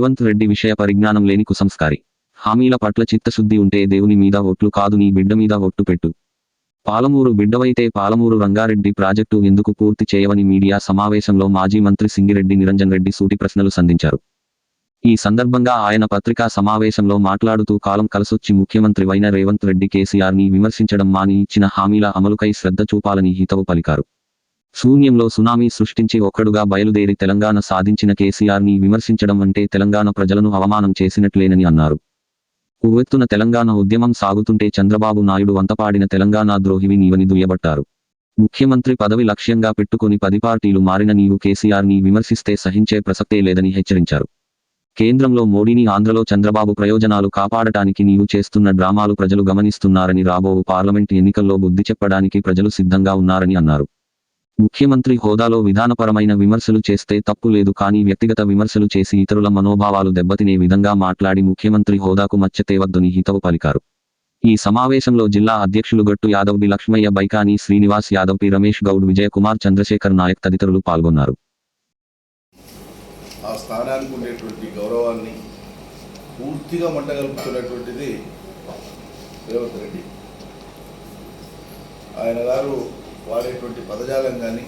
రేవంత్ రెడ్డి విషయ పరిజ్ఞానం లేని కుసంస్కారి. హామీల పట్ల చిత్తశుద్ధి ఉంటే దేవుని మీద ఒట్లు కాదు నీ బిడ్డ మీద ఒట్టు పెట్టు. పాలమూరు బిడ్డవైతే పాలమూరు రంగారెడ్డి ప్రాజెక్టు ఎందుకు పూర్తి చేయవని మీడియా సమావేశంలో మాజీ మంత్రి సింగిరెడ్డి నిరంజన్ రెడ్డి సూటి ప్రశ్నలు సంధించారు. ఈ సందర్భంగా ఆయన పత్రికా సమావేశంలో మాట్లాడుతూ కాలం కలసొచ్చి ముఖ్యమంత్రి వైన రేవంత్ రెడ్డి కేసీఆర్ని విమర్శించడం మాని ఇచ్చిన హామీల అమలుకై శ్రద్ధ చూపాలని హితవు పలికారు. శూన్యంలో సునామీ సృష్టించి ఒక్కడుగా బయలుదేరి తెలంగాణ సాధించిన కేసీఆర్ని విమర్శించడం అంటే తెలంగాణ ప్రజలను అవమానం చేసినట్లేనని అన్నారు. ఉవ్వెత్తున తెలంగాణ ఉద్యమం సాగుతుంటే చంద్రబాబు నాయుడు వంతపాడిన తెలంగాణ ద్రోహివి నీవని దుయ్యబట్టారు. ముఖ్యమంత్రి పదవి లక్ష్యంగా పెట్టుకుని పది పార్టీలు మారిన నీవు కేసీఆర్ని విమర్శిస్తే సహించే ప్రసక్తే లేదని హెచ్చరించారు. కేంద్రంలో మోడీని ఆంధ్రలో చంద్రబాబు ప్రయోజనాలు కాపాడటానికి నీవు చేస్తున్న డ్రామాలు ప్రజలు గమనిస్తున్నారని రాబోవు పార్లమెంట్ ఎన్నికల్లో బుద్ధి చెప్పడానికి ప్రజలు సిద్ధంగా ఉన్నారని అన్నారు. ముఖ్యమంత్రి హోదాలో విధానపరమైన విమర్శలు చేస్తే తప్పు లేదు కానీ వ్యక్తిగత విమర్శలు చేసి ఇతరుల మనోభావాలు దెబ్బతినే విధంగా మాట్లాడి ముఖ్యమంత్రి హోదాకు మచ్చ తేవద్దని హితవు పలికారు. ఈ సమావేశంలో జిల్లా అధ్యక్షులు గట్టు యాదవ్ బి లక్ష్మయ్య బైకాని శ్రీనివాస్ యాదవ్ పి రమేష్ గౌడ్ విజయకుమార్ చంద్రశేఖర్ నాయక్ తదితరులు పాల్గొన్నారు. ఆ స్థానానికి ఉండేటువంటి గౌరవాన్ని పూర్తిగా మంటగలుపుతున్నటువంటిది రేవంత్ రెడ్డి. ఆయన గారు వాడేటువంటి పదజాలం కానీ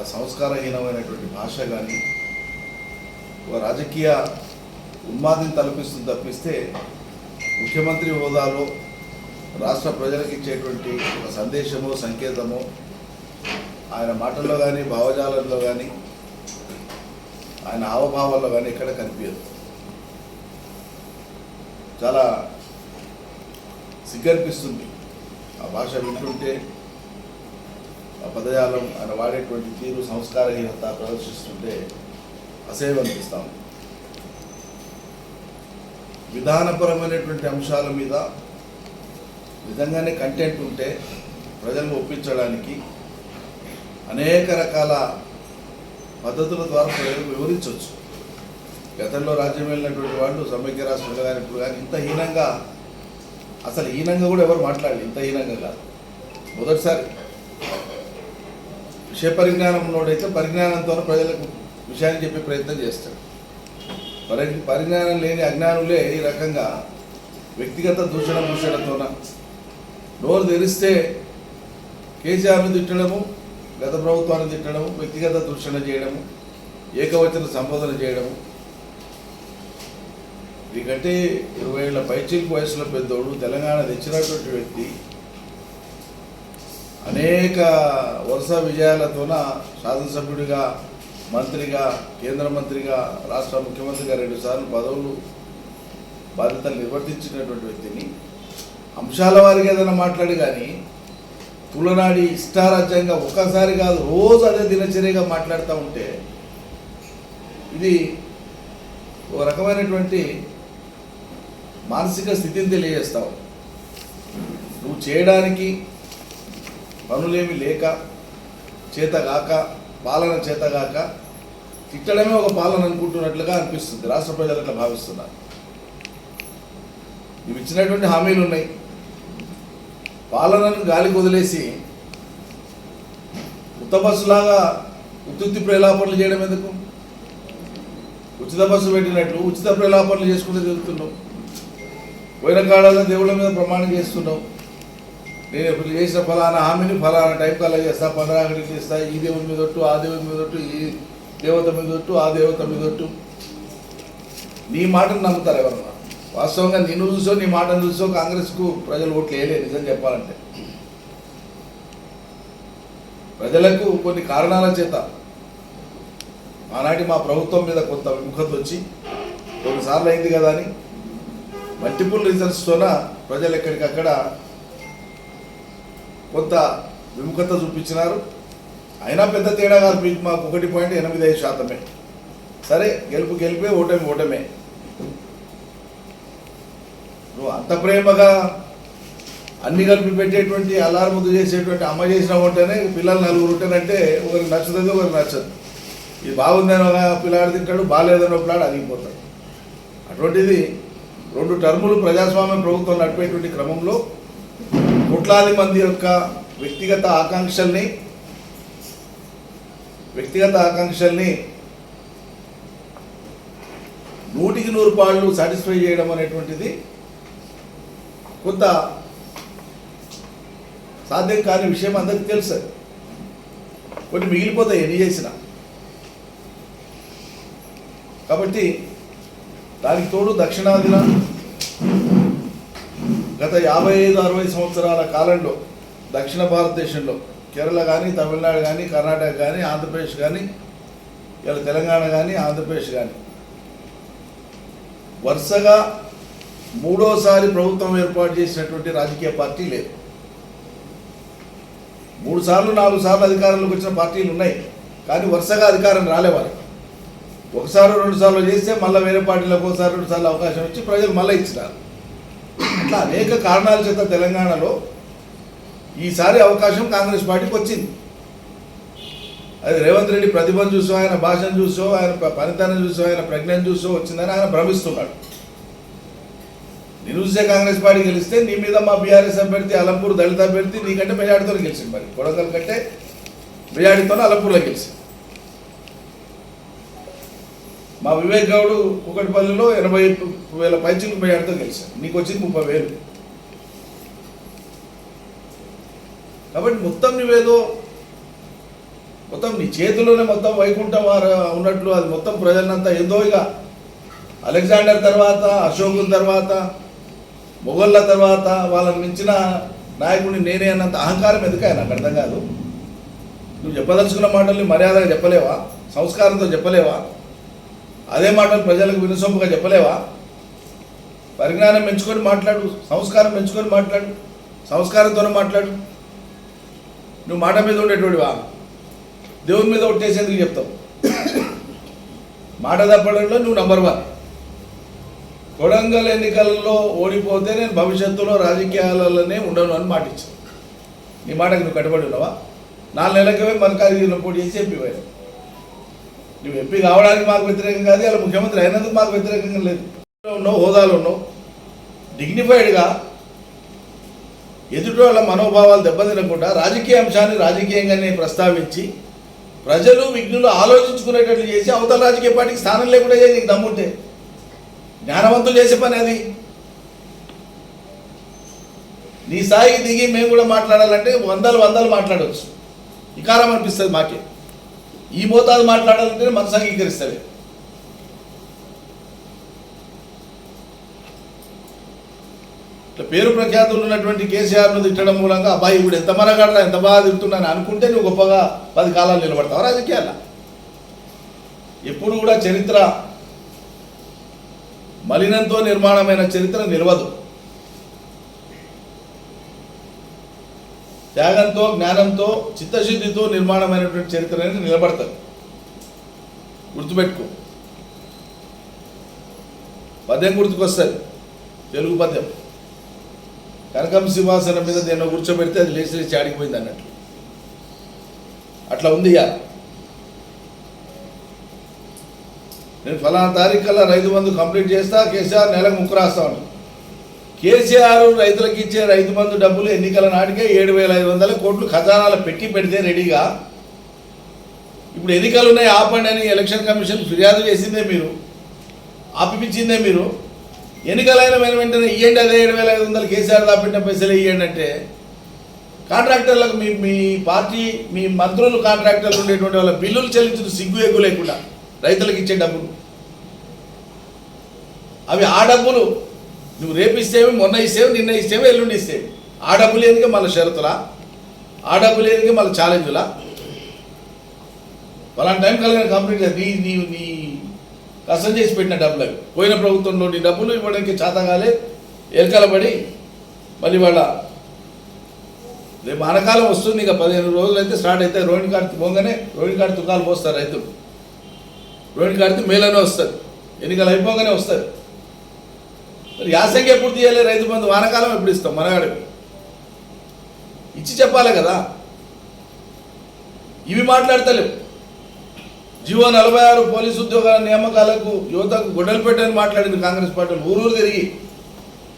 ఆ సంస్కారహీనమైనటువంటి భాష కానీ ఒక రాజకీయ ఉన్మాదిని తలపిస్తుంది తప్పిస్తే ముఖ్యమంత్రి హోదాలో రాష్ట్ర ప్రజలకు ఇచ్చేటువంటి ఒక సందేశమో సంకేతమో ఆయన మాటల్లో కానీ భావజాలంలో కానీ ఆయన హావభావాల్లో కానీ ఎక్కడ కనిపించదు. చాలా సిగ్గనిపిస్తుంది. ఆ భాష వింటుంటే పదజాలం ఆయన వాడేటువంటి తీరు సంస్కారహీనత ప్రదర్శిస్తుంటే అసేవ అనిపిస్తాం విధానపరమైనటువంటి అంశాల మీద నిజంగానే కంటెంట్ ఉంటే ప్రజలను ఒప్పించడానికి అనేక రకాల పద్ధతుల ద్వారా ప్రజలకు వివరించవచ్చు. గతంలో రాజ్యం వెళ్ళినటువంటి వాళ్ళు సమైక్య రాష్ట్రంలో కానీ ఇప్పుడు కానీ ఇంత హీనంగా అసలు హీనంగా కూడా ఎవరు మాట్లాడలేదు ఇంత హీనంగా కాదు. మొదటిసారి విషయ పరిజ్ఞానం ఉన్నోడైతే పరిజ్ఞానంతో ప్రజలకు విషయాన్ని చెప్పే ప్రయత్నం చేస్తాడు పరి పరిజ్ఞానం లేని అజ్ఞానులే ఈ రకంగా వ్యక్తిగత దూషణ భూషణతోన నోరు తెరిస్తే కేసీఆర్ను తిట్టడము గత ప్రభుత్వాన్ని తిట్టడము వ్యక్తిగత దూషణ చేయడము ఏకవచన సంబోధన చేయడము. ఎందుకంటే ఇరవై ఏళ్ళ పైచిల్పు వయసులో పెద్దోడు తెలంగాణ తెచ్చినటువంటి వ్యక్తి అనేక వరుస విజయాలతోన శాసనసభ్యుడిగా మంత్రిగా కేంద్ర మంత్రిగా రాష్ట్ర ముఖ్యమంత్రిగా రెండుసార్లు పదవులు బాధ్యతలు నిర్వర్తించినటువంటి వ్యక్తిని అంశాల వారికి ఏదైనా మాట్లాడి కానీ తులనాడి ఇష్టారాజ్యంగా ఒక్కసారి కాదు రోజు అదే దినచర్యగా మాట్లాడుతూ ఉంటే ఇది ఒక రకమైనటువంటి మానసిక స్థితిని తెలియజేస్తావు నువ్వు చేయడానికి పనులేమి లేక చేతగాక పాలన చేతగాక తిట్టడమే ఒక పాలన అనుకుంటున్నట్లుగా అనిపిస్తుంది. రాష్ట్ర ప్రజలు అట్లా భావిస్తున్నారు. ఇవి ఇచ్చినటువంటి హామీలు ఉన్నాయి. పాలనను గాలికి వదిలేసి ఉత్త బస్సులాగా ఉత్తుత్తి ప్రలాపనలు చేయడం ఎందుకు? ఉచిత బస్సు పెట్టినట్లు ఉచిత ప్రలాపనలు చేసుకుంటూ తిరుగుతున్నావు. పోయిన కాడాలను దేవుళ్ళ మీద ప్రమాణం చేస్తున్నావు. నేను ఇప్పుడు చేసిన ఫలానా హామీని ఫలానా టైం కల్లా చేస్తా పంద్రాగడికి చేస్తా ఈ దేవుని మీద ఒట్టు ఆ దేవుని మీద ఒట్టు ఈ దేవత మీద ఒట్టు ఆ దేవత మీద ఒట్టు. నీ మాటను నమ్ముతారు ఎవరన్నా? వాస్తవంగా నిన్ను చూసో నీ మాటను చూసో కాంగ్రెస్కు ప్రజలు ఓట్లు వేయలేదు నిజం చెప్పాలంటే. ప్రజలకు కొన్ని కారణాల చేత ఆనాటి మా ప్రభుత్వం మీద కొంత విముఖత వచ్చి కొన్నిసార్లు అయింది కదా అని మల్టిపుల్ రీజన్స్తోన ప్రజలు ఎక్కడికక్కడ కొంత విముఖత చూపించినారు. అయినా పెద్ద తేడా కాదు మీకు మాకు ఒకటి పాయింట్ ఎనిమిది ఐదు శాతమే. సరే గెలుపు గెలిపే ఓటమి ఓటమే. నువ్వు అంత ప్రేమగా అన్ని కలిపి పెట్టేటువంటి అలారం ముద్దు చేసేటువంటి అమ్మ చేసిన ఉంటేనే పిల్లలు నలుగురు ఉంటేనంటే ఒకరికి నచ్చుతుంది ఒకరికి నచ్చదు. ఇది బాగుందని ఒక పిల్లాడు తింటాడు బాగాలేదని ఒక పిల్లాడు అరిగిపోతాడు అటువంటిది రెండు టర్ములు ప్రజాస్వామ్య ప్రభుత్వం నడిపేటువంటి క్రమంలో కోట్లాది మంది యొక్క వ్యక్తిగత ఆకాంక్షల్ని వ్యక్తిగత ఆకాంక్షల్ని నూటికి నూరు పాళ్ళు సాటిస్ఫై చేయడం అనేటువంటిది కొంత సాధ్యం కాని విషయం అందరికీ తెలుసు. కొన్ని మిగిలిపోతాయి ఎన్ని చేసినా. కాబట్టి దానికి తోడు దక్షిణాదిన గత యాభై ఐదు అరవై సంవత్సరాల కాలంలో దక్షిణ భారతదేశంలో కేరళ కానీ తమిళనాడు కానీ కర్ణాటక కానీ ఆంధ్రప్రదేశ్ కానీ ఇలా తెలంగాణ కానీ ఆంధ్రప్రదేశ్ కానీ వరుసగా మూడోసారి ప్రభుత్వం ఏర్పాటు చేసినటువంటి రాజకీయ పార్టీ లేదు. మూడు సార్లు నాలుగు సార్లు అధికారంలోకి వచ్చిన పార్టీలు ఉన్నాయి. కానీ వరుసగా అధికారం రాలేవారు ఒకసారి రెండు సార్లు చేస్తే మళ్ళీ వేరే పార్టీలకు ఒకసారి రెండు సార్లు అవకాశం ఇచ్చి ప్రజలు మళ్ళీ ఇచ్చినారు. అట్లా అనేక కారణాల చేత తెలంగాణలో ఈసారి అవకాశం కాంగ్రెస్ పార్టీకి వచ్చింది. అది రేవంత్ రెడ్డి ప్రతిభను చూసో ఆయన భాషను చూసో ఆయన ప- పనితనం చూసో ఆయన ప్రజ్ఞను చూసో వచ్చిందని ఆయన భ్రమిస్తున్నాడు. నేను చూసే కాంగ్రెస్ పార్టీ గెలిస్తే నీ మీద మా బీఆర్ఎస్ అభ్యర్థి అలంపూర్ దళిత అభ్యర్థి నీకంటే మెజార్టీతో గెలిచింది మరి. కొడంగల్ కంటే మెజార్టీతో అలంపూర్లో గెలిచింది. మా వివేక్ గౌడ్ కుకటిపల్లిలో ఎనభై వేల పైచిలకు మెజార్టీతో గెలిచాడు నీకు వచ్చింది ముప్పై వేలు. కాబట్టి మొత్తం నువ్వేదో మొత్తం నీ చేతిలోనే మొత్తం వైకుంఠం వారు ఉన్నట్లు అది మొత్తం ప్రజలంతా ఏదో ఇక. అలెగ్జాండర్ తర్వాత అశోకుల తర్వాత మొఘళ్ళ తర్వాత వాళ్ళని మించిన నాయకుడిని నేనే అన్నంత అహంకారం ఎదుకాయ నాకు అర్థం కాదు. నువ్వు చెప్పదలుచుకున్న మాటల్ని మర్యాదగా చెప్పలేవా? సంస్కారంతో చెప్పలేవా? అదే మాటలు ప్రజలకు వినసొంపుగా చెప్పలేవా? పరిజ్ఞానం పెంచుకొని మాట్లాడు సంస్కారం పెంచుకొని మాట్లాడు సంస్కారంతోనే మాట్లాడు. నువ్వు మాట మీద ఉండేటోడివా? దేవుని మీద ఒట్టేసేందుకు చెప్తావు. మాట తప్పడంలో నువ్వు నంబర్ వన్ కొడంగల్ ఎన్నికల్లో ఓడిపోతే నేను భవిష్యత్తులో రాజకీయాలలోనే ఉండను అని మాట ఇచ్చాను నీ మాటకు నువ్వు కట్టుబడి ఉన్నావా? నాలుగు నెలలకే మల్కాజ్గిరిలో పోటీ చేసి ఎంపీ నువ్వు ఎంపీ కావడానికి మాకు వ్యతిరేకం కాదు అలా ముఖ్యమంత్రి అయినందుకు మాకు వ్యతిరేకంగా లేదు. ఉన్నావు హోదాలు ఉన్నావు. డిగ్నిఫైడ్గా ఎదుటి వాళ్ళ మనోభావాలు దెబ్బతినకుండా రాజకీయ అంశాన్ని రాజకీయంగానే ప్రస్తావించి ప్రజలు విఘ్నులు ఆలోచించుకునేటట్లు చేసి అవతల రాజకీయ పార్టీకి స్థానం లేకుండా చేసి నీకు దమ్ముంటే జ్ఞానవంతులు చేసే పని అది. నీ స్థాయికి దిగి మేము కూడా మాట్లాడాలంటే వందలు వందలు మాట్లాడవచ్చు. వికారం అనిపిస్తుంది మాకే. ఈ మోతాదు మాట్లాడాలంటే మనసు అంగీకరిస్తుంది. ఇట్లా పేరు ప్రఖ్యాతులు ఉన్నటువంటి కేసీఆర్ను తిట్టడం మూలంగా అబ్బాయి ఇప్పుడు ఎంత మరగడరా ఎంత బాగా తిడుతున్నాను అనుకుంటే నువ్వు గొప్పగా పది కాలాలు నిలబడతావు. రాజకీయాల. ఎప్పుడు కూడా చరిత్ర మలినంతో నిర్మాణమైన చరిత్ర నిలవదు. త్యాగంతో జ్ఞానంతో చిత్తశుద్ధితో నిర్మాణమైనటువంటి చరిత్ర అనేది నిలబడతారు. గుర్తుపెట్టుకో. పద్యం గుర్తుకొస్తుంది. తెలుగు పద్యం. కనకం సింహాసనం మీద దేన్నో కూర్చోబెడితే అది లేచి లేచి ఆడిపోయింది అన్నట్లు. అట్లా ఉంది ఇక. నేను ఫలానా తారీఖు కల్లా రైతు బంధు కంప్లీట్ చేస్తా కేసీఆర్ నెలకు ముక్కు రాస్తాను కేసీఆర్ రైతులకు ఇచ్చే రైతు బంధు డబ్బులు ఎన్నికల నాటికే ఏడు వేల ఐదు వందల కోట్లు ఖజానాలు పెట్టి పెడితే రెడీగా? ఇప్పుడు ఎన్నికలు ఉన్నాయి ఆపండి అని ఎలక్షన్ కమిషన్ ఫిర్యాదు చేసిందే మీరు. ఆపిపించిందే మీరు. ఎన్నికలైన వెన వెంటనే ఇవ్వండి అదే ఏడు వేల ఐదు వందలు కేసీఆర్ దాపెట్టిన పైసలు ఇవ్వండి అంటే కాంట్రాక్టర్లకు మీ మీ పార్టీ మీ మంత్రులు కాంట్రాక్టర్లు ఉండేటువంటి వాళ్ళ బిల్లులు చెల్లించిన సిగ్గు ఎగ్గు లేకుండా రైతులకు ఇచ్చే డబ్బులు. అవి ఆ డబ్బులు నువ్వు రేపు ఇస్తేవి మొన్న ఇస్తేవి నిన్న ఇస్తేవి ఎల్లుండి ఇస్తేవి ఆ డబ్బు ఎందుకు మళ్ళీ షరతులా? ఆ డబ్బు లేనికే మళ్ళీ ఛాలెంజ్లా పలానా టైం కలిగిన కంప్లీట్ నీ నీ నీ కష్టం చేసి పెట్టిన డబ్బులు అవి. పోయిన ప్రభుత్వంలో నీ డబ్బులు ఇవ్వడానికి చాతగాలే ఎలకలబడి మళ్ళీ వాళ్ళ రేపు అనకాలం వస్తుంది ఇక పదిహేను రోజులు అయితే స్టార్ట్ అయితే రోహిణి కార్తీ పోగానే రోహిణి కార్తీ తుకాలు పోస్తారు రైతులు. రోహిణి కార్తీ మేలోనే వస్తుంది. ఎన్నికలు అయిపోగానే వస్తుంది. యాసంగి ఎప్పుడు తీయాలి? రైతు బంధు వానకాలం ఎప్పుడు ఇస్తాం? మనగాడికి ఇచ్చి చెప్పాలి కదా. ఇవి మాట్లాడతలేవు జీవో నలభై ఆరు పోలీసు ఉద్యోగాల నియామకాలకు యువతకు గొడవలు పెట్టని మాట్లాడింది కాంగ్రెస్ పార్టీ ఊరూరు తిరిగి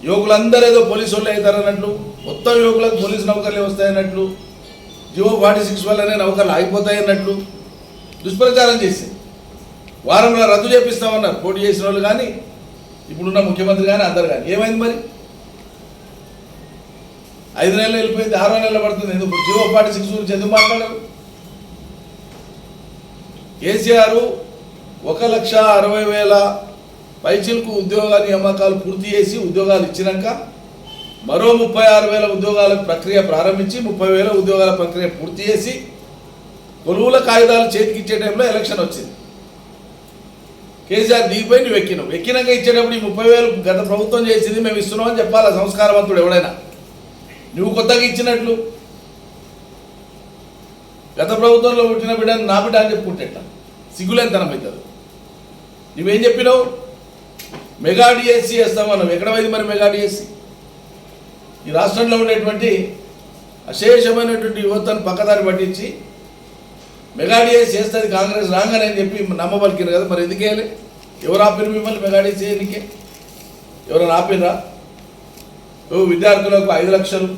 యువకులందరూ ఏదో పోలీసు వాళ్ళు అవుతారన్నట్లు మొత్తం యువకులకు పోలీసు నౌకర్లే వస్తాయన్నట్లు జియో ఫార్టీ సిక్స్ వల్లనే నౌకర్లు ఆగిపోతాయన్నట్లు దుష్ప్రచారం చేసి వారంలో రద్దు చేపిస్తామన్నారు పోటీ చేసిన వాళ్ళు కానీ ఇప్పుడున్న ముఖ్యమంత్రి కానీ అందరు కానీ. ఏమైంది మరి? ఐదు నెలలు వెళ్ళిపోయింది ఆరో నెలలు పడుతుంది. ఎందుకు? జియో ఫార్టీ సిక్స్ గురించి ఎందుకు మాట్లాడారు? కేసీఆర్ ఒక లక్ష అరవై వేల పైచిలకు ఉద్యోగ నియామకాలు పూర్తి చేసి ఉద్యోగాలు ఇచ్చినాక మరో ముప్పై ఆరు వేల ఉద్యోగాల ప్రక్రియ ప్రారంభించి ముప్పై వేల ఉద్యోగాల ప్రక్రియ పూర్తి చేసి కొలువుల కాగితాలు చేతికిచ్చే టైంలో ఎలక్షన్ వచ్చింది. కేసీఆర్ దిగిపోయి నువ్వు ఎక్కినావు. ఎక్కినాక ఇచ్చేటప్పుడు ఈ ముప్పై వేలు గత ప్రభుత్వం చేసింది మేము ఇస్తున్నాం అని చెప్పాలి సంస్కారవంతుడు ఎవడైనా? నువ్వు కొత్తగా ఇచ్చినట్లు. గత ప్రభుత్వంలో పుట్టిన బిడ్డని నా బిడ్డ అని చెప్పుకుంటేట ఎట్లా సిగ్గులేనితనం అవుతుంది నువ్వేం చెప్పినావు? మెగా డిఎస్సి వేస్తామన్నావు ఎక్కడ పోయింది మరి మెగా డిఎస్సి? ఈ రాష్ట్రంలో ఉండేటువంటి అశేషమైనటువంటి యువతను పక్కదారి పట్టించి మెగాడియే చేస్తుంది కాంగ్రెస్ రాగానే అని చెప్పి నమ్మబలికిరు కదా మరి ఎందుకేయాలి ఎవరు ఆపిరు మిమ్మల్ని మెగాడియే డిఎస్సి చేయనికే? ఎవరైనా ఆపినరా విద్యార్థులకు ఐదు లక్షలు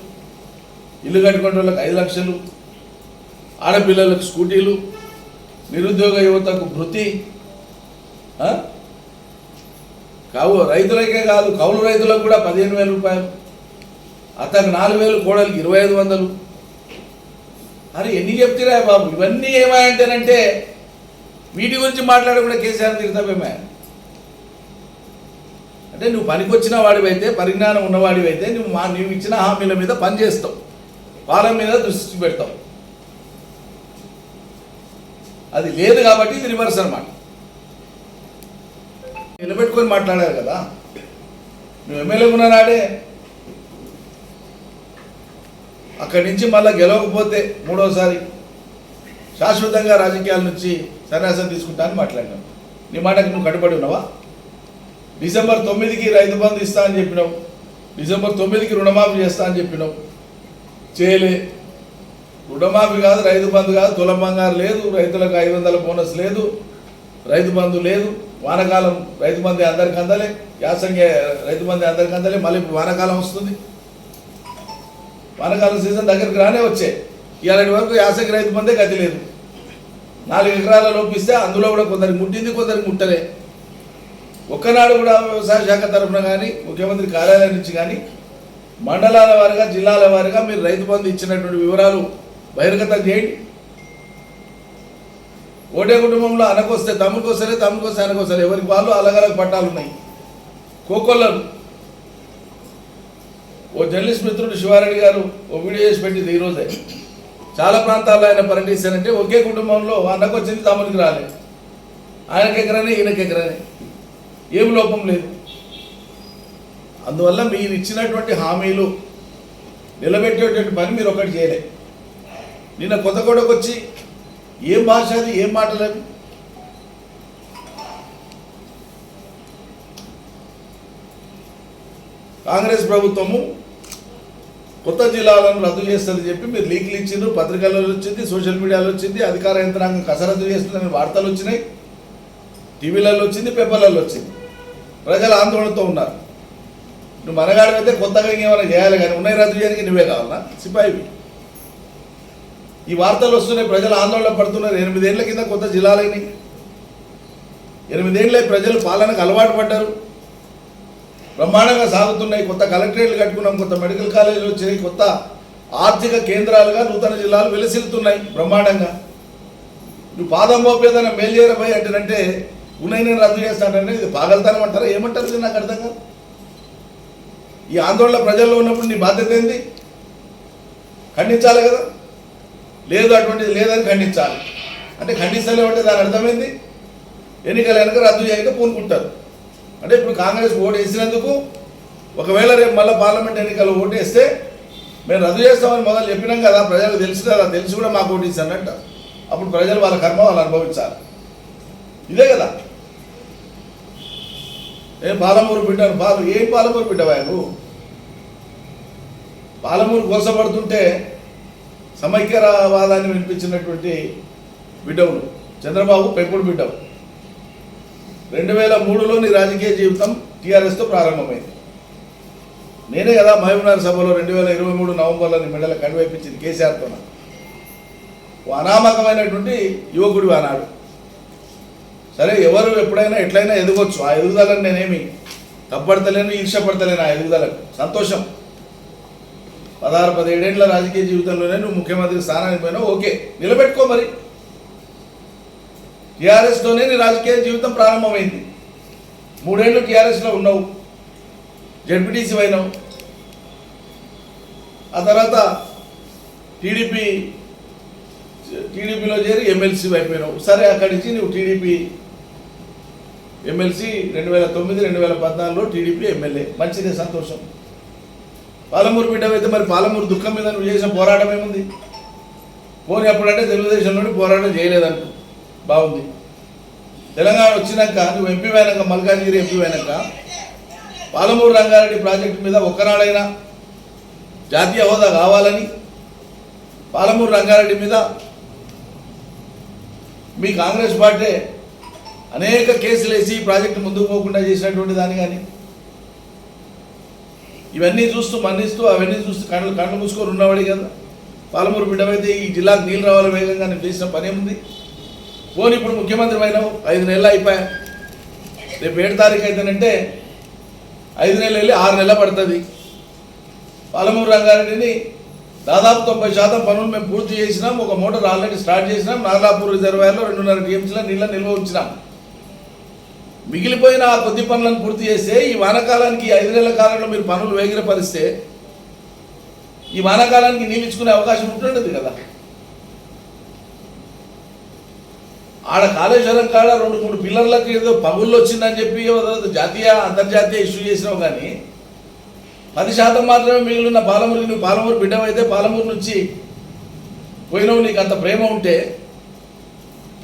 ఇల్లు కట్టుకునే వాళ్ళకి ఐదు లక్షలు ఆడపిల్లలకు స్కూటీలు నిరుద్యోగ యువతకు భృతి కావు రైతులకే కాదు కౌలు రైతులకు కూడా పదిహేను వేల రూపాయలు అతనికి నాలుగు వేలు కోడలికి ఇరవై ఐదు వందలు. అరే ఎన్ని చెప్తారా బాబు? ఇవన్నీ ఏమాయంటేనంటే వీటి గురించి మాట్లాడకుండా కేసీఆర్ తిరుగుతామేమే అంటే నువ్వు పనికొచ్చిన వాడివైతే పరిజ్ఞానం ఉన్నవాడివైతే నువ్వు మా నువ్వు ఇచ్చిన హామీల మీద పని చేస్తావు. వారం మీద దృష్టి పెడతావు. అది లేదు కాబట్టి ఇది రివర్స్ అనమాట నిలబెట్టుకొని మాట్లాడారు కదా? నువ్వు ఎమ్మెల్యే ఉన్న నాడే అక్కడి నుంచి మళ్ళీ గెలవకపోతే మూడోసారి శాశ్వతంగా రాజకీయాల నుంచి సన్యాసం తీసుకుంటా అని మాట్లాడినావు నీ మాటకి నువ్వు కట్టుబడి ఉన్నావా? డిసెంబర్ తొమ్మిదికి రైతు బంధు ఇస్తా అని చెప్పినావు. డిసెంబర్ తొమ్మిదికి రుణమాఫీ చేస్తా అని చెప్పినావు. చేయలే. రుణమాఫీ కాదు రైతు బంధు కాదు తులం బంగారు లేదు రైతులకు ఐదు వందల బోనస్ లేదు రైతు బంధు లేదు. వానకాలం రైతు బంధు అందరికి అందలే. యాసంగి రైతు బంధు అందరికి అందలే. మళ్ళీ వానకాలం వస్తుంది. వానకాలం సీజన్ దగ్గరికి రానే వచ్చే. ఇవాళ వరకు యాసకి రైతు మందే గతి లేదు. నాలుగు ఎకరాల లోపిస్తే అందులో కూడా కొందరికి ముట్టింది కొందరికి ముట్టలే. ఒక్కనాడు కూడా వ్యవసాయ శాఖ తరఫున కానీ ముఖ్యమంత్రి కార్యాలయం నుంచి కానీ మండలాల వారిగా జిల్లాల వారిగా మీరు రైతు బంధు ఇచ్చినటువంటి వివరాలు బహిర్గతం చేయండి. ఓటే కుటుంబంలో అనకొస్తే తమ్ముడికి తమ్ముకొస్తే తమ్ముడికి అనకొస్తలే ఎవరికి వాళ్ళు అలగలగ పట్టాలు ఉన్నాయి. కోకొల్లలు. ఓ జర్నలిస్ట్ మిత్రుడు శివారెడ్డి గారు ఓ వీడియో చేసి పెట్టింది ఈరోజే చాలా ప్రాంతాల్లో ఆయన పర్యటిస్తానంటే ఒకే కుటుంబంలో అన్నకు వచ్చింది తమ్మునికి రాలేదు ఆయనకి ఎకరనే ఈయనకి ఎకరనే. ఏం లోపం లేదు. అందువల్ల మీరు ఇచ్చినటువంటి హామీలు నిలబెట్టేటువంటి పని మీరు ఒకటి చేయలే. నిన్న కొత్త కొడకు వచ్చి ఏం భాష అది ఏం మాటలేదు కాంగ్రెస్ ప్రభుత్వము కొత్త జిల్లాలను రద్దు చేస్తుంది చెప్పి మీరు లీకులు ఇచ్చిండ్రు పత్రికల్లో వచ్చింది సోషల్ మీడియాలో వచ్చింది అధికార యంత్రాంగం కసరత్తు చేస్తుందని వార్తలు వచ్చినాయి టీవీలలో వచ్చింది పేపర్లలో వచ్చింది. ప్రజలు ఆందోళనతో ఉన్నారు. నువ్వు మనగాడు కొత్తగా ఇంకేమైనా చేయాలి కానీ ఉన్నాయి రద్దు చేయడానికి నువ్వే కావాలా? సిపాయివి ఈ వార్తలు వస్తున్నాయి ప్రజలు ఆందోళన పడుతున్నారు. ఎనిమిదేళ్ళ కింద కొత్త జిల్లాలైనవి ఎనిమిదేళ్ళ ప్రజలు పాలనకు అలవాటు పడ్డారు. బ్రహ్మాండంగా సాగుతున్నాయి. కొత్త కలెక్టరేట్లు కట్టుకున్నాం కొత్త మెడికల్ కాలేజీలు వచ్చినాయి కొత్త ఆర్థిక కేంద్రాలుగా నూతన జిల్లాలు వెలసిల్లుతున్నాయి బ్రహ్మాండంగా. నువ్వు పాదం మోపేదన్న మేలు చేయరపోయి అంటేనంటే ఉన్నాయి నేను రద్దు చేస్తానంటే ఇది పాగలుతానం అంటారా? ఏమంటారు ఇది నాకు అర్థం కాదు. ఈ ఆందోళన ప్రజల్లో ఉన్నప్పుడు నీ బాధ్యత ఏంది? ఖండించాలి కదా. లేదు అటువంటిది లేదని ఖండించాలి. అంటే ఖండిస్తలే ఉంటే దాని అర్థమైంది ఎన్నికలు వెనక రద్దు చేయక పూనుకుంటారు. అంటే ఇప్పుడు కాంగ్రెస్ ఓటు వేసినందుకు ఒకవేళ రేపు మళ్ళీ పార్లమెంట్ ఎన్నికలు ఓటు వేస్తే మేము రద్దు చేస్తామని మొదలు చెప్పినాం కదా ప్రజలకు తెలుసు కదా తెలిసి కూడా మాకు ఓటు ఇస్తానంట అప్పుడు ప్రజలు వాళ్ళ కర్మ వాళ్ళు అనుభవించాలి. ఇదే కదా. ఏం పాలమూరు బిడ్డను పాలు ఏం పాలమూరు బిడ్డవా నువ్వు? పాలమూరు కోసపడుతుంటే సమైక్యవాదాన్ని వినిపించినటువంటి బిడ్డవు చంద్రబాబు పెంపుడు బిడ్డవు. రెండు వేల మూడులోని రాజకీయ జీవితం టీఆర్ఎస్తో ప్రారంభమైంది. నేనే కదా మహబూబ్నగర్ సభలో రెండు వేల ఇరవై మూడు నవంబర్లో మెడల కడివైపించింది కేసీఆర్తో అనామకమైనటువంటి యువకుడు ఆనాడు. సరే ఎవరు ఎప్పుడైనా ఎట్లయినా ఎదగొచ్చు. ఆ ఎదుగుదలని నేనేమి తప్పడతలేను ఈర్షపడతలేను ఆ ఎదుగుదలకు. సంతోషం. పదహారు పదిహేడేళ్ళ రాజకీయ జీవితంలోనే నువ్వు ముఖ్యమంత్రి స్థానానికి పోయినా ఓకే నిలబెట్టుకో మరి. టీఆర్ఎస్తోనే నీ రాజకీయ జీవితం ప్రారంభమైంది. మూడేళ్ళు టీఆర్ఎస్లో ఉన్నావు. జడ్పీటీసీ అయినావు ఆ తర్వాత టీడీపీ టీడీపీలో చేరి ఎమ్మెల్సీ అయిపోయినావు. సరే అక్కడి నుంచి నువ్వు టీడీపీ ఎమ్మెల్సీ రెండు వేల తొమ్మిది రెండు వేల పద్నాలుగులో టీడీపీ ఎమ్మెల్యే. మంచిదే సంతోషం. పాలమూరు బిడ్డవైతే మరి పాలమూరు దుఃఖం మీద నువ్వు చేసిన పోరాటం ఏముంది? పోనీ అప్పుడంటే తెలుగుదేశంలోని పోరాటం చేయలేదంట బాగుంది. తెలంగాణ వచ్చినాక నువ్వు ఎంపీ అయినాక మల్కాజ్గిరి ఎంపీ అయినాక పాలమూరు రంగారెడ్డి ప్రాజెక్టు మీద ఒక్కనాడైనా జాతీయ హోదా కావాలని పాలమూరు రంగారెడ్డి మీద మీ కాంగ్రెస్ పార్టీ అనేక కేసులు వేసి ఈ ప్రాజెక్టు ముందుకు పోకుండా చేసినటువంటి దాన్ని కానీ ఇవన్నీ చూస్తూ మన్నిస్తూ అవన్నీ చూస్తూ కళ్ళు కళ్ళు మూసుకొని ఉన్నవాడి కదా. పాలమూరు బిడ్డమైతే ఈ జిల్లాకు నీళ్ళు రావాలి వేగంగా నేను చేసిన పని ఉంది పోనీ ఇప్పుడు ముఖ్యమంత్రి అయినావు ఐదు నెలలు అయిపోయా. రేపు ఏడు తారీఖు అయితేనంటే ఐదు నెలలు వెళ్ళి ఆరు నెలలు పడుతుంది. పాలమూరు రంగారెడ్డిని దాదాపు తొంభై శాతం పనులు మేము పూర్తి చేసినాం ఒక మోటార్ ఆల్రెడీ స్టార్ట్ చేసినాం నాగలాపూర్ రిజర్వాయర్లో రెండున్నర టీఎంసీల నీళ్ళ నిల్వ ఉంచినాం. మిగిలిపోయిన ఆ కొద్ది పనులను పూర్తి చేస్తే ఈ వానకాలానికి ఐదు నెలల కాలంలో మీరు పనులు వేగిరపరిస్తే ఈ వానాకాలానికి నీళ్ళు ఇచ్చుకునే అవకాశం ఉంటుండదు కదా. ఆడ కాళేశ్వరం కాడ రెండు మూడు పిల్లర్లకు ఏదో పగుళ్ళు వచ్చిందని చెప్పి జాతీయ అంతర్జాతీయ ఇష్యూ చేసినావు కానీ పది శాతం మాత్రమే మిగిలిన పాలమూరుకి నువ్వు పాలమూరు బిడ్డవైతే పాలమూరు నుంచి పోయినావు నీకు అంత ప్రేమ ఉంటే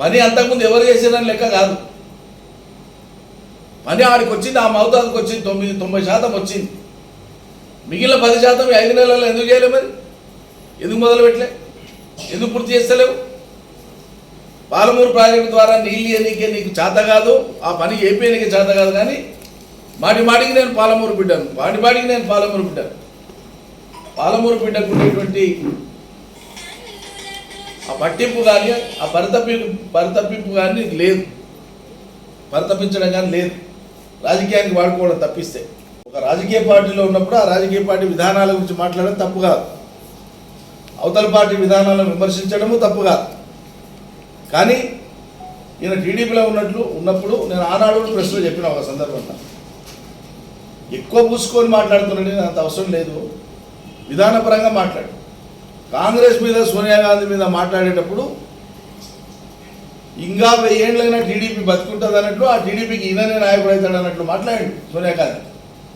పని అంతకుముందు ఎవరు చేసేదని లెక్క కాదు. పని ఆడికి వచ్చింది ఆ మౌతాదికి వచ్చింది తొమ్మిది తొంభై శాతం వచ్చింది. మిగిలిన పది శాతం ఐదు నెలల్లో ఎందుకు చేయలేవు మరి? ఎందుకు మొదలు పెట్టలే ఎందుకు పూర్తి చేస్తలేవు? పాలమూరు ప్రాజెక్టు ద్వారా నీళ్ళు ఎన్నికే నీకు చేత కాదు ఆ పని చేపేయనీకే చేత కాదు కానీ మాటి మాటికి నేను పాలమూరు బిడ్డను మాటి మాటికి నేను పాలమూరు బిడ్డను. పాలమూరు బిడ్డకు ఉండేటువంటి ఆ పట్టింపు కానీ ఆ పరితపింపు పరితప్పింపు కానీ లేదు. పరితపించడం కానీ లేదు. రాజకీయానికి వాడుకోవడం తప్పిస్తే. ఒక రాజకీయ పార్టీలో ఉన్నప్పుడు ఆ రాజకీయ పార్టీ విధానాల గురించి మాట్లాడడం తప్పు కాదు. అవతల పార్టీ విధానాలను విమర్శించడము తప్పు కాదు. కానీ ఈయన టీడీపీలో ఉన్నట్లు ఉన్నప్పుడు నేను ఆనాడు కూడా ప్రశ్నలు చెప్పిన ఒక సందర్భంలో ఎక్కువ పూసుకొని మాట్లాడుతున్నాడు అంత అవసరం లేదు. విధానపరంగా మాట్లాడు. కాంగ్రెస్ మీద సోనియా గాంధీ మీద మాట్లాడేటప్పుడు ఇంకా వెయ్యేళ్ళైనా టీడీపీ బతుకుంటుంది అన్నట్లు ఆ టీడీపీకి ఈయననే నాయకుడు అవుతాడు అన్నట్లు మాట్లాడాడు సోనియా గాంధీ.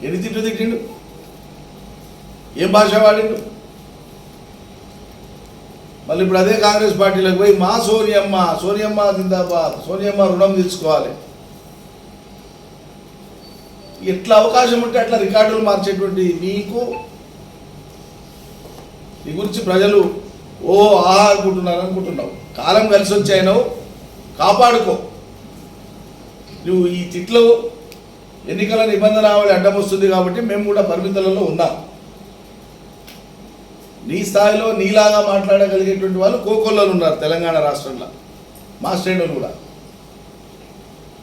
ఎన్ని తిట్టు తిట్టిండు? ఏం భాష వాడిండు? మళ్ళీ ఇప్పుడు అదే కాంగ్రెస్ పార్టీలోకి పోయి మా సోనియమ్మ సోనియమ్మ జిందాబాద్ సోనియమ్మ రుణం తీసుకోవాలి. ఎట్లా అవకాశం ఉంటే అట్లా రికార్డులు మార్చేటువంటి మీకు నీ గురించి ప్రజలు ఓ ఆహా అనుకుంటున్నారు అనుకుంటున్నావు. కాలం కలిసి వచ్చాయినావు కాపాడుకో. నువ్వు ఈ తిట్లు ఎన్నికల నిబంధనావళి అడ్డం వస్తుంది కాబట్టి మేము కూడా పరిమితులలో ఉన్నాం. నీ స్థాయిలో నీలాగా మాట్లాడగలిగేటువంటి వాళ్ళు కోకొల్లలు ఉన్నారు తెలంగాణ రాష్ట్రంలో. మా శ్రేణులు కూడా.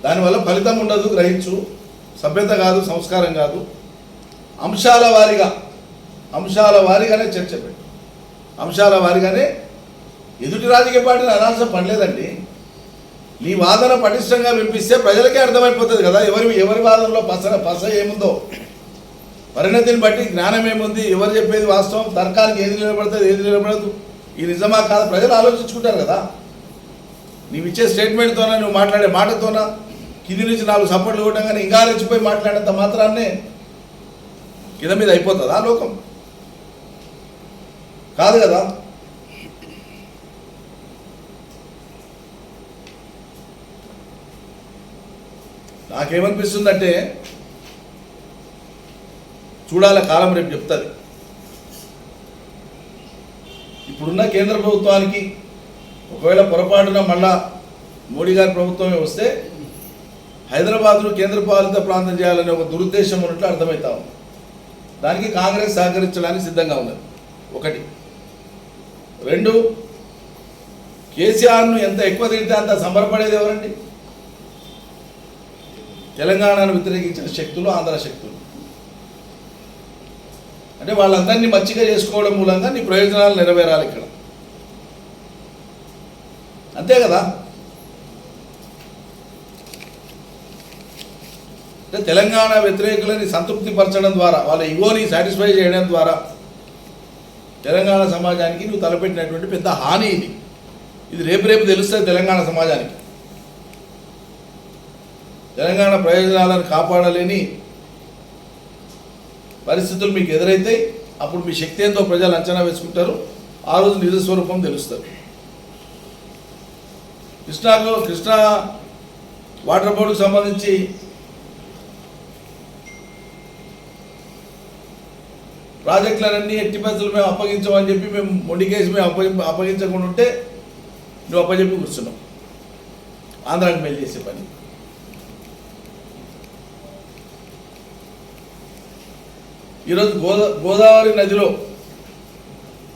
దానివల్ల ఫలితం ఉండదు గ్రహించు. సభ్యత కాదు సంస్కారం కాదు. అంశాల వారీగా అంశాల వారీగానే చర్చ పెట్టు. అంశాల వారీగానే ఎదుటి రాజకీయ పార్టీని అనాల్సిన పనిలేదండి నీ వాదన పటిష్టంగా వినిపిస్తే ప్రజలకే అర్థమైపోతుంది కదా ఎవరి ఎవరి వాదనలో పస పస ఏముందో. పరిణతిని బట్టి జ్ఞానం ఏముంది? ఎవరు చెప్పేది వాస్తవం? తర్కానికి ఏది నిలబడుతుంది ఏది నిలబడదు? ఈ నిజమా కాదు? ప్రజలు ఆలోచించుకుంటారు కదా. నీవు ఇచ్చే స్టేట్మెంట్తోనా నువ్వు మాట్లాడే మాటతోనా కింది నుంచి నాలుగు సపోర్ట్లు కొట్టగానే ఇంకా రెచ్చిపోయి మాట్లాడేంత మాత్రాన్నే కింద మీద అయిపోతుందా లోకం? కాదు కదా. నాకేమనిపిస్తుందంటే చూడాల కాలం రేపు చెప్తుంది. ఇప్పుడున్న కేంద్ర ప్రభుత్వానికి ఒకవేళ పొరపాటున మళ్ళా మోడీ గారి ప్రభుత్వమే వస్తే హైదరాబాద్ను కేంద్ర పాలిత ప్రాంతం చేయాలనే ఒక దురుద్దేశం ఉన్నట్లు అర్థమవుతా ఉంది. దానికి కాంగ్రెస్ సహకరించడానికి సిద్ధంగా ఉన్నది. ఒకటి. రెండు కేసీఆర్ను ఎంత ఎక్కువ తిడితే అంత సంబరపడేది ఎవరండి? తెలంగాణను వ్యతిరేకించిన శక్తులు ఆంధ్ర శక్తులు. అంటే వాళ్ళందరినీ మంచిగా చేసుకోవడం మూలంగా నీ ప్రయోజనాలు నెరవేరాలి ఇక్కడ. అంతే కదా? అంటే తెలంగాణ వ్యతిరేకులని సంతృప్తి పరచడం ద్వారా వాళ్ళ ఇగోని సాటిస్ఫై చేయడం ద్వారా తెలంగాణ సమాజానికి నువ్వు తలపెట్టినటువంటి పెద్ద హాని ఇది. ఇది రేపు రేపు తెలుస్తుంది తెలంగాణ సమాజానికి. తెలంగాణ ప్రయోజనాలను కాపాడలేని పరిస్థితులు మీకు ఎదురైతే అప్పుడు మీ శక్తి ఎంతో ప్రజలు అంచనా వేసుకుంటారు ఆ రోజు నిజ స్వరూపం తెలుస్తారు కృష్ణాలో కృష్ణా వాటర్ బోర్డుకు సంబంధించి ప్రాజెక్టులన్నీ ఎట్టి పరిస్థితులు మేము అప్పగించమని చెప్పి మేము మొండికేసి మేము అప్పగి అప్పగించకుండా ఉంటే నువ్వు అప్పచెప్పి కూర్చున్నావు. ఆంధ్రాకి మేలు చేసే పని. ఈరోజు గోదా గోదావరి నదిలో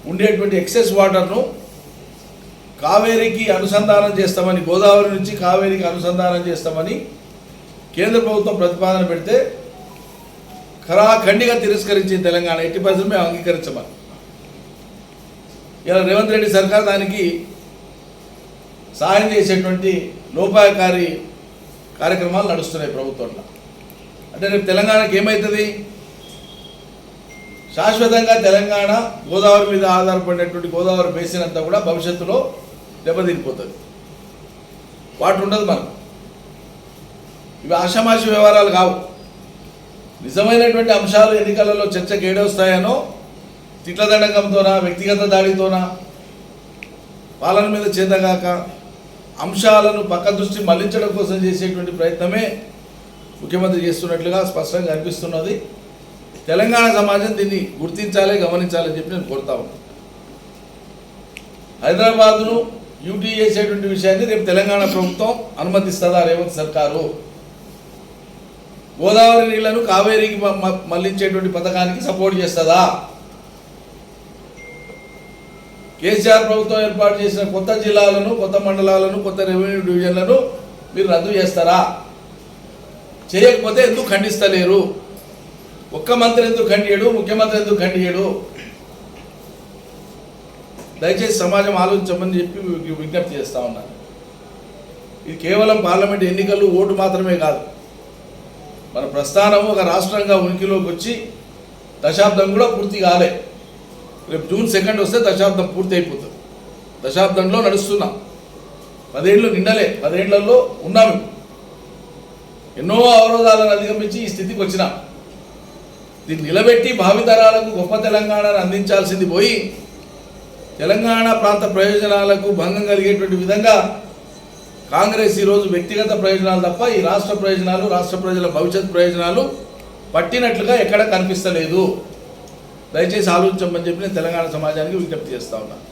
ఉండేటువంటి ఎక్సెస్ వాటర్ను కావేరికి అనుసంధానం చేస్తామని గోదావరి నుంచి కావేరికి అనుసంధానం చేస్తామని కేంద్ర ప్రభుత్వం ప్రతిపాదన పెడితే ఖరాఖండిగా తిరస్కరించింది తెలంగాణ. ఎట్టి పరిస్థితులు మేము అంగీకరించమని. ఇలా రేవంత్ రెడ్డి సర్కార్ దానికి సహాయం చేసేటువంటి లోపాయకారి కార్యక్రమాలు నడుస్తున్నాయి ప్రభుత్వంలో. అంటే రేపు తెలంగాణకి ఏమవుతుంది శాశ్వతంగా తెలంగాణ గోదావరి మీద ఆధారపడినటువంటి గోదావరి బేసిన్ అంతా కూడా భవిష్యత్తులో దెబ్బతినిపోతుంది వాటి ఉండదు మనకు ఇవి ఆషామాషి వ్యవహారాలు కావు. నిజమైనటువంటి అంశాలు ఎన్నికలలో చర్చకు ఏడొస్తాయనో తిట్లదండకంతోనా వ్యక్తిగత దాడితోనా పాలన మీద చేతగాక అంశాలను పక్క దృష్టి మళ్ళించడం కోసం చేసేటువంటి ప్రయత్నమే ముఖ్యమంత్రి చేస్తున్నట్లుగా స్పష్టంగా అనిపిస్తున్నది. తెలంగాణ సమాజం దీన్ని గుర్తించాలి గమనించాలని చెప్పి నేను కోరుతా ఉన్నాను హైదరాబాద్ను యూటీ చేసేటువంటి విషయాన్ని రేపు తెలంగాణ ప్రభుత్వం అనుమతిస్తుందా రేవంత్ సర్కారు? గోదావరి నీళ్ళను కావేరికి మ- మళ్ళించేటువంటి పథకానికి సపోర్ట్ చేస్తుందా? కేసీఆర్ ప్రభుత్వం ఏర్పాటు చేసిన కొత్త జిల్లాలను కొత్త మండలాలను కొత్త రెవెన్యూ డివిజన్లను మీరు రద్దు చేస్తారా? చేయకపోతే ఎందుకు ఖండిస్తలేరు? ఒక్క మంత్రి ఎందుకు ఖండియడు ముఖ్యమంత్రి ఎందుకు ఖండియడు దయచేసి సమాజం ఆలోచించమని చెప్పి విజ్ఞప్తి చేస్తా ఉన్నాను ఇది కేవలం పార్లమెంట్ ఎన్నికలు ఓటు మాత్రమే కాదు. మన ప్రస్థానం ఒక రాష్ట్రంగా ఉనికిలోకి వచ్చి దశాబ్దం కూడా పూర్తి కాలే. రేపు జూన్ సెకండ్ వస్తే దశాబ్దం పూర్తి అయిపోతుంది. దశాబ్దంలో నడుస్తున్నాం. పదేళ్ళు నిండలే. పదేళ్ళలో ఉన్నాము ఎన్నో అవరోధాలను అధిగమించి ఈ స్థితికి వచ్చినాం. దీన్ని నిలబెట్టి భావితరాలకు గొప్ప తెలంగాణను అందించాల్సింది పోయి తెలంగాణ ప్రాంత ప్రయోజనాలకు భంగం కలిగేటువంటి విధంగా కాంగ్రెస్ ఈరోజు వ్యక్తిగత ప్రయోజనాలు తప్ప ఈ రాష్ట్ర ప్రయోజనాలు రాష్ట్ర ప్రజల భవిష్యత్ ప్రయోజనాలు పట్టినట్లుగా ఎక్కడ కనిపిస్తలేదు. దయచేసి ఆలోచించమని చెప్పి నేను తెలంగాణ సమాజానికి విజ్ఞప్తి చేస్తా ఉన్నాను